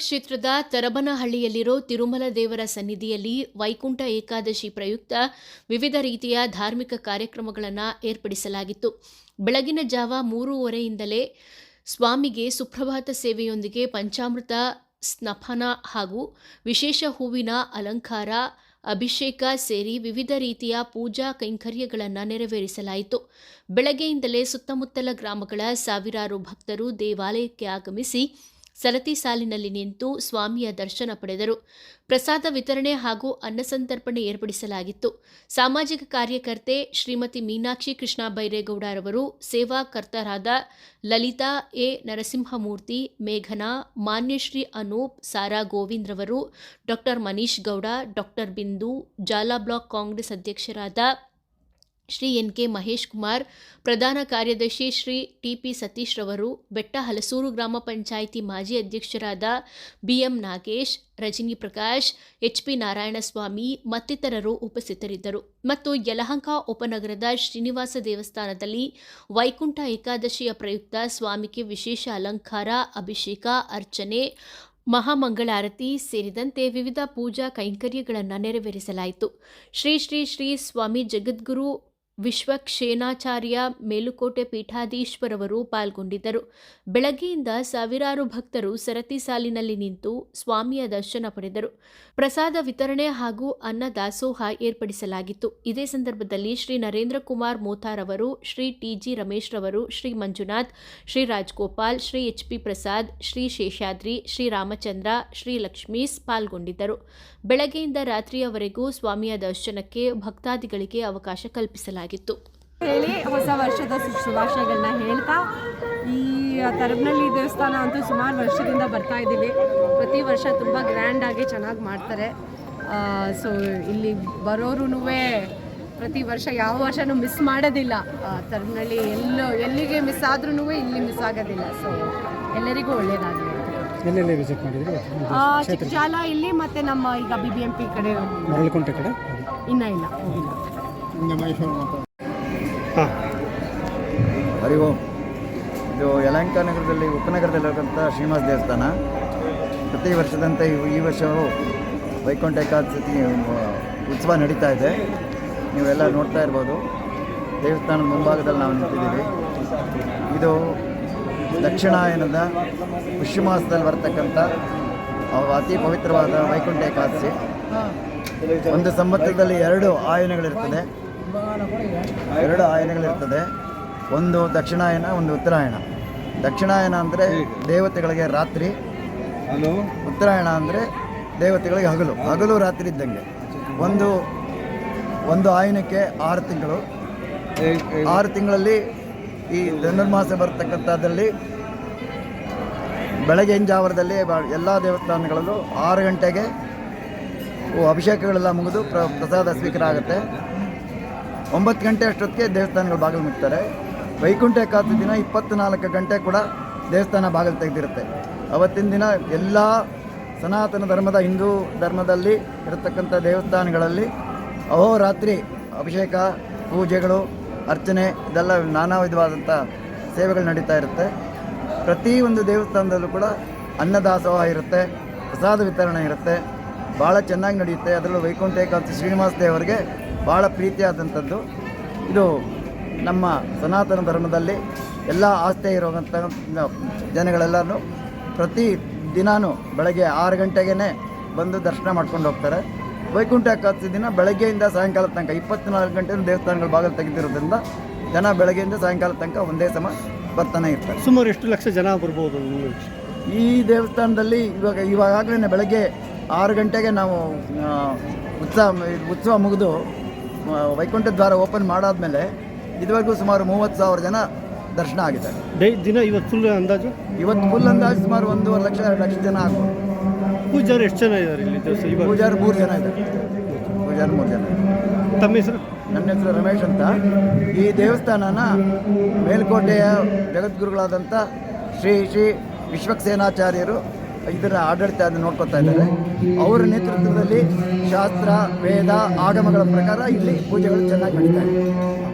ಕ್ಷೇತ್ರದ ತರಬನಹಳ್ಳಿಯಲ್ಲಿರೋ ತಿರುಮಲ ದೇವರ ಸನ್ನಿಧಿಯಲ್ಲಿ ವೈಕುಂಠ ಏಕಾದಶಿ ಪ್ರಯುಕ್ತ ವಿವಿಧ ರೀತಿಯ ಧಾರ್ಮಿಕ ಕಾರ್ಯಕ್ರಮಗಳನ್ನು ಏರ್ಪಡಿಸಲಾಗಿತ್ತು. ಬೆಳಗಿನ ಜಾವ ಮೂರುವರೆಯಿಂದಲೇ ಸ್ವಾಮಿಗೆ ಸುಪ್ರಭಾತ ಸೇವೆಯೊಂದಿಗೆ ಪಂಚಾಮೃತ ಸ್ನಪನ ಹಾಗೂ ವಿಶೇಷ ಹೂವಿನ ಅಲಂಕಾರ, ಅಭಿಷೇಕ ಸೇರಿ ವಿವಿಧ ರೀತಿಯ ಪೂಜಾ ಕೈಂಕರ್ಯಗಳನ್ನು ನೆರವೇರಿಸಲಾಯಿತು. ಬೆಳಗ್ಗೆಯಿಂದಲೇ ಸುತ್ತಮುತ್ತಲ ಗ್ರಾಮಗಳ ಸಾವಿರಾರು ಭಕ್ತರು ದೇವಾಲಯಕ್ಕೆ ಆಗಮಿಸಿ ಸರತಿ ಸಾಲಿನಲ್ಲಿ ನಿಂತು ಸ್ವಾಮಿಯ ದರ್ಶನ ಪಡೆದರು. ಪ್ರಸಾದ ವಿತರಣೆ ಹಾಗೂ ಅನ್ನಸಂತರ್ಪಣೆ ಏರ್ಪಡಿಸಲಾಗಿತ್ತು. ಸಾಮಾಜಿಕ ಕಾರ್ಯಕರ್ತೆ ಶ್ರೀಮತಿ ಮೀನಾಕ್ಷಿ ಕೃಷ್ಣ ಬೈರೇಗೌಡರವರು ಸೇವಾಕರ್ತರಾದ ಲಲಿತಾ ಎ. ನರಸಿಂಹಮೂರ್ತಿ, ಮೇಘನಾ Manyashree Anoop, Sara ಗೋವಿಂದ್ರವರು doctor Manish Gowda, doctor Bindu, Jala block Congress ಅಧ್ಯಕ್ಷರಾದ ಶ್ರೀ ಎನ್ ಕೆ ಮಹೇಶ್ ಕುಮಾರ್, ಪ್ರಧಾನ ಕಾರ್ಯದರ್ಶಿ ಶ್ರೀ ಟಿ ಪಿ ಸತೀಶ್ ರವರು ಬೆಟ್ಟ ಹಲಸೂರು ಗ್ರಾಮ ಪಂಚಾಯಿತಿ ಮಾಜಿ ಅಧ್ಯಕ್ಷರಾದ B M Nagesh, Rajani Prakash H P Narayanaswamy ಮತ್ತಿತರರು ಉಪಸ್ಥಿತರಿದ್ದರು. ಮತ್ತು ಯಲಹಂಕ ಉಪನಗರದ ಶ್ರೀನಿವಾಸ ದೇವಸ್ಥಾನದಲ್ಲಿ ವೈಕುಂಠ ಏಕಾದಶಿಯ ಪ್ರಯುಕ್ತ ಸ್ವಾಮಿಗೆ ವಿಶೇಷ ಅಲಂಕಾರ, ಅಭಿಷೇಕ, ಅರ್ಚನೆ, ಮಹಾಮಂಗಳಾರತಿ ಸೇರಿದಂತೆ ವಿವಿಧ ಪೂಜಾ ಕೈಂಕರ್ಯಗಳನ್ನು ನೆರವೇರಿಸಲಾಯಿತು. ಶ್ರೀ ಶ್ರೀ ಶ್ರೀ ಸ್ವಾಮಿ ಜಗದ್ಗುರು ವಿಶ್ವಕ್ಷೇನಾಚಾರ್ಯ ಮೇಲುಕೋಟೆ ಪೀಠಾಧೀಶ್ವರವರು ಪಾಲ್ಗೊಂಡಿದ್ದರು. ಬೆಳಗ್ಗೆಯಿಂದ ಸಾವಿರಾರು ಭಕ್ತರು ಸರತಿ ಸಾಲಿನಲ್ಲಿ ನಿಂತು ಸ್ವಾಮಿಯ ದರ್ಶನ ಪಡೆದರು. ಪ್ರಸಾದ ವಿತರಣೆ ಹಾಗೂ ಅನ್ನ ದಾಸೋಹ ಏರ್ಪಡಿಸಲಾಗಿತ್ತು. ಇದೇ ಸಂದರ್ಭದಲ್ಲಿ ಶ್ರೀ ನರೇಂದ್ರ ಕುಮಾರ್ ಮೋತಾರ್ ಅವರು, ಶ್ರೀ ಟಿಜಿ ರಮೇಶ್ ರವರು, ಶ್ರೀ ಮಂಜುನಾಥ್, ಶ್ರೀ ರಾಜ್ಗೋಪಾಲ್, ಶ್ರೀ ಎಚ್ ಪಿ ಪ್ರಸಾದ್, ಶ್ರೀ ಶೇಷಾದ್ರಿ, ಶ್ರೀ ರಾಮಚಂದ್ರ, ಶ್ರೀ ಲಕ್ಷ್ಮೀಸ್ ಪಾಲ್ಗೊಂಡಿದ್ದರು. ಬೆಳಗ್ಗೆಯಿಂದ ರಾತ್ರಿಯವರೆಗೂ ಸ್ವಾಮಿಯ ದರ್ಶನಕ್ಕೆ ಭಕ್ತಾದಿಗಳಿಗೆ ಅವಕಾಶ ಕಲ್ಪಿಸಲಾಗಿತ್ತು ಹೇಳಿ ಹೊಸ ವರ್ಷದ ಶುಭಾಶಯಗಳನ್ನ ಹೇಳ್ತಾ ಈ ತರಬನಹಳ್ಳಿ ದೇವಸ್ಥಾನ ಅಂತೂ ಸುಮಾರು ವರ್ಷದಿಂದ ಬರ್ತಾ ಇದ್ದೀವಿ. ಪ್ರತಿ ವರ್ಷ ತುಂಬ ಗ್ರ್ಯಾಂಡಾಗಿ ಚೆನ್ನಾಗಿ ಮಾಡ್ತಾರೆ. ಸೊ ಇಲ್ಲಿ ಬರೋರು ಪ್ರತಿ ವರ್ಷ ಯಾವ ವರ್ಷನೂ ಮಿಸ್ ಮಾಡೋದಿಲ್ಲ. ತರಬನಹಳ್ಳಿ ಎಲ್ಲೋ ಎಲ್ಲಿಗೆ ಮಿಸ್ ಆದ್ರೂ ಇಲ್ಲಿ ಮಿಸ್ ಆಗೋದಿಲ್ಲ. ಸೊ ಎಲ್ಲರಿಗೂ ಒಳ್ಳೆಯದಾಗಲಿ ಎಲ್ಲೆಲ್ಲಿ ವಿಸಿಟ್ ಮಾಡಿದ್ರಿ? ಚಿಕ್ಕಜಾಲ ಇಲ್ಲಿ ಮತ್ತೆ ನಮ್ಮ ಈಗ ಬಿ ಬಿ ಎಂ ಪಿ ಕಡೆ ಇನ್ನೂ ಇಲ್ಲ. ಹಾಂ ಹರಿ ಓಂ ಇದು ಯಲಹಂಕ ನಗರದಲ್ಲಿ ಉಪನಗರದಲ್ಲಿರುವಂಥ ಶ್ರೀನಿವಾಸ ದೇವಸ್ಥಾನ. ಪ್ರತಿ ವರ್ಷದಂತೆ ಈ- ವರ್ಷವೂ ವೈಕುಂಠ ಏಕಾದಶಿ ಉತ್ಸವ ನಡೀತಾ ಇದೆ. ನೀವೆಲ್ಲ ನೋಡ್ತಾ ಇರ್ಬೋದು. ದೇವಸ್ಥಾನದ ಮುಂಭಾಗದಲ್ಲಿ ನಾವು ನಿಂತಿದ್ದೀವಿ. ಇದು ದಕ್ಷಿಣಾಯನದ ಪುಷ್ಯಮಾಸದಲ್ಲಿ ಬರ್ತಕ್ಕಂಥ ಅತಿ ಪವಿತ್ರವಾದ ವೈಕುಂಠ ಏಕಾದಶಿ. ಒಂದು ಸಂವತ್ಸರದಲ್ಲಿ ಎರಡು ಆಯನಗಳಿರ್ತದೆ. ಎರಡು ಆಯನಗಳಿರ್ತದೆ. ಒಂದು ದಕ್ಷಿಣಾಯನ ಒಂದು ಉತ್ತರಾಯಣ. ದಕ್ಷಿಣಾಯನ ಅಂದರೆ ದೇವತೆಗಳಿಗೆ ರಾತ್ರಿ. ಉತ್ತರಾಯಣ ಅಂದರೆ ದೇವತೆಗಳಿಗೆ ಹಗಲು. ಹಗಲು ರಾತ್ರಿ ಇದ್ದಂಗೆ. ಒಂದು ಒಂದು ಆಯನಕ್ಕೆ ಆರು ತಿಂಗಳು. ಆರು ತಿಂಗಳಲ್ಲಿ ಈ ಧನುರ್ಮಾಸ ಬರ್ತಕ್ಕಂಥದ್ದಲ್ಲಿ ಬೆಳಗಿನ ಜಾವರದಲ್ಲಿ ಎಲ್ಲ ದೇವಸ್ಥಾನಗಳಲ್ಲೂ ಆರು ಗಂಟೆಗೆ ಅಭಿಷೇಕಗಳೆಲ್ಲ ಮುಗಿದು ಪ್ರ ಪ್ರಸಾದ ಸ್ವೀಕಾರ ಆಗುತ್ತೆ. ಒಂಬತ್ತು ಗಂಟೆ ಅಷ್ಟೊತ್ತಿಗೆ ದೇವಸ್ಥಾನಗಳು ಬಾಗಿಲು ಮುಟ್ತಾರೆ. ವೈಕುಂಠ ಏಕಾದಶಿ ದಿನ ಇಪ್ಪತ್ತ್ನಾಲ್ಕು ಗಂಟೆ ಕೂಡ ದೇವಸ್ಥಾನ ಬಾಗಿಲು ತೆಗೆದಿರುತ್ತೆ. ಅವತ್ತಿನ ದಿನ ಎಲ್ಲ ಸನಾತನ ಧರ್ಮದ, ಹಿಂದೂ ಧರ್ಮದಲ್ಲಿ ಇರತಕ್ಕಂಥ ದೇವಸ್ಥಾನಗಳಲ್ಲಿ ಅಹೋರಾತ್ರಿ ಅಭಿಷೇಕ, ಪೂಜೆಗಳು, ಅರ್ಚನೆ, ಇದೆಲ್ಲ ನಾನಾ ವಿಧವಾದಂಥ ಸೇವೆಗಳು ನಡೀತಾ ಇರುತ್ತೆ. ಪ್ರತಿಯೊಂದು ದೇವಸ್ಥಾನದಲ್ಲೂ ಕೂಡ ಅನ್ನದಾಸೋಹ ಇರುತ್ತೆ, ಪ್ರಸಾದ ವಿತರಣೆ ಇರುತ್ತೆ, ಭಾಳ ಚೆನ್ನಾಗಿ ನಡೆಯುತ್ತೆ. ಅದರಲ್ಲೂ ವೈಕುಂಠ ಏಕಾದಶಿ ಶ್ರೀನಿವಾಸ ದೇವರಿಗೆ ಭಾಳ ಪ್ರೀತಿಯಾದಂಥದ್ದು. ಇದು ನಮ್ಮ ಸನಾತನ ಧರ್ಮದಲ್ಲಿ ಎಲ್ಲ ಆಸ್ತೆ ಇರುವಂಥ ಜನಗಳೆಲ್ಲರೂ ಪ್ರತಿ ದಿನಾನು ಬೆಳಗ್ಗೆ ಆರು ಗಂಟೆಗೇ ಬಂದು ದರ್ಶನ ಮಾಡ್ಕೊಂಡು ಹೋಗ್ತಾರೆ. ವೈಕುಂಠ ಏಕಾದಶಿ ದಿನ ಬೆಳಗ್ಗೆಯಿಂದ ಸಾಯಂಕಾಲ ತನಕ ಇಪ್ಪತ್ನಾಲ್ಕು ಗಂಟೆ ದೇವಸ್ಥಾನಗಳ ಭಾಗ ತೆಗೆದಿರೋದ್ರಿಂದ ಜನ ಬೆಳಗ್ಗೆಯಿಂದ ಸಾಯಂಕಾಲ ತನಕ ಒಂದೇ ಸಮ ಬರ್ತಾನೆ ಇರ್ತಾರೆ. ಸುಮಾರು ಎಷ್ಟು ಲಕ್ಷ ಜನ ಬರ್ಬೋದು ಈ ದೇವಸ್ಥಾನದಲ್ಲಿ ಇವಾಗ ಇವಾಗಲೇ ಬೆಳಗ್ಗೆ ಆರು ಗಂಟೆಗೆ ನಾವು ಉತ್ಸವ ಉತ್ಸವ ಮುಗಿದು ವೈಕುಂಠ ದ್ವಾರ ಓಪನ್ ಮಾಡಾದ್ಮೇಲೆ ಇದುವರೆಗೂ ಸುಮಾರು ಮೂವತ್ತು ಸಾವಿರ ಜನ ದರ್ಶನ ಆಗಿದೆ. ಡೈ ದಿನ ಇವತ್ತು ಫುಲ್ ಅಂದಾಜು? ಇವತ್ತು ಫುಲ್ ಅಂದಾಜು ಸುಮಾರು ಒಂದೂವರೆ ಲಕ್ಷ ಎರಡು ಲಕ್ಷ ಜನ ಆಗ್ಬೋದು. ಪೂಜಾರಿ ಎಷ್ಟು ಜನ ಇದ್ದಾರೆ ಇಲ್ಲಿ ದಿವಸ ಇವಾಗ? ಪೂಜಾರಿ ಮೂರು ಜನ ಇದ್ದಾರೆ. ಪೂಜಾರಿ ಮೂರು ಜನ ತಮ್ಮ ಹೆಸರು? ನನ್ನ ಹೆಸರು ರಮೇಶ್ ಅಂತ. ಈ ದೇವಸ್ಥಾನನ ಮೇಲ್ಕೋಟೆಯ ಜಗದ್ಗುರುಗಳಾದಂಥ ಶ್ರೀ ಶ್ರೀ ವಿಶ್ವಕ್ಸೇನಾಚಾರ್ಯರು ಇದರ ಆಡಳಿತ ಅದನ್ನು ನೋಡ್ಕೊತಾ ಇದ್ದಾರೆ. ಅವರ ನೇತೃತ್ವದಲ್ಲಿ ಶಾಸ್ತ್ರ, ವೇದ, ಆಗಮಗಳ ಪ್ರಕಾರ ಇಲ್ಲಿ ಪೂಜೆಗಳು ಚೆನ್ನಾಗಿ ನಡೀತಾ ಇದೆ.